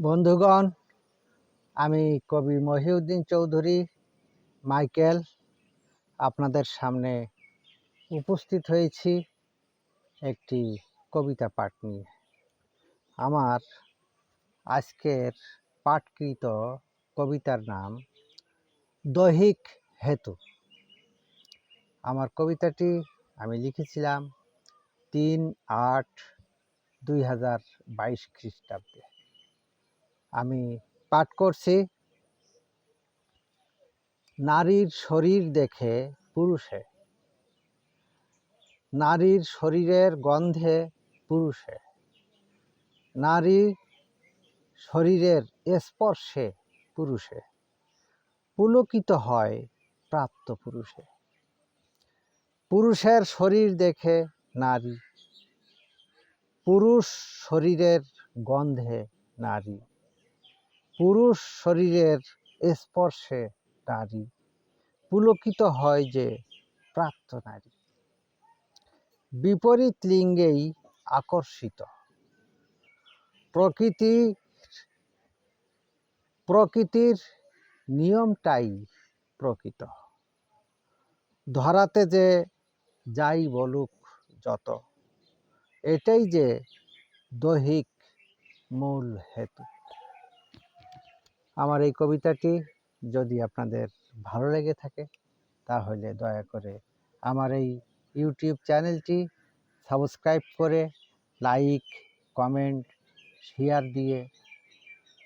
বন্ধুগণ, আমি কবি মহিউদ্দিন চৌধুরী, মাইকেল আপনাদের সামনে উপস্থিত হয়েছি একটি কবিতা পাঠ নিয়ে। আমার আজকের পাঠকৃত কবিতার নাম দৈহিক হেতু। আমার কবিতাটি আমি লিখেছিলাম তিন আট দুই হাজার বাইশ খ্রিস্টাব্দে। আমি পাঠ করছি। নারীর শরীর দেখে পুরুষে। নারীর শরীরের গন্ধে পুরুষে। নারী শরীরের স্পর্শে পুরুষে। পুলকিত হয় প্রাপ্ত পুরুষে। পুরুষের শরীর দেখে নারী। পুরুষ শরীরের গন্ধে নারী। পুরুষ শরীরের স্পর্শে নারী। পুলকিত হয় যে প্রাপ্ত নারী। বিপরীত লিঙ্গেই আকর্ষিত। প্রকৃতি, প্রকৃতির নিয়মটাই প্রকৃত। ধরাতে যে যাই বলুক যত, এটাই যে দৈহিক মূল হেতু। আমার এই কবিতাটি যদি আপনাদের ভালো লেগে থাকে, তাহলে দয়া করে আমার এই ইউটিউব চ্যানেলটি সাবস্ক্রাইব করে লাইক, কমেন্ট, শেয়ার দিয়ে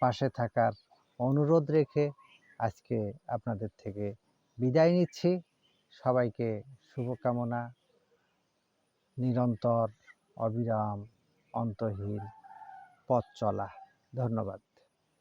পাশে থাকার অনুরোধ রেখে আজকে আপনাদের থেকে বিদায় নিচ্ছি। সবাইকে শুভকামনা। নিরন্তর অবিরাম অন্তহীন পথ চলা। ধন্যবাদ।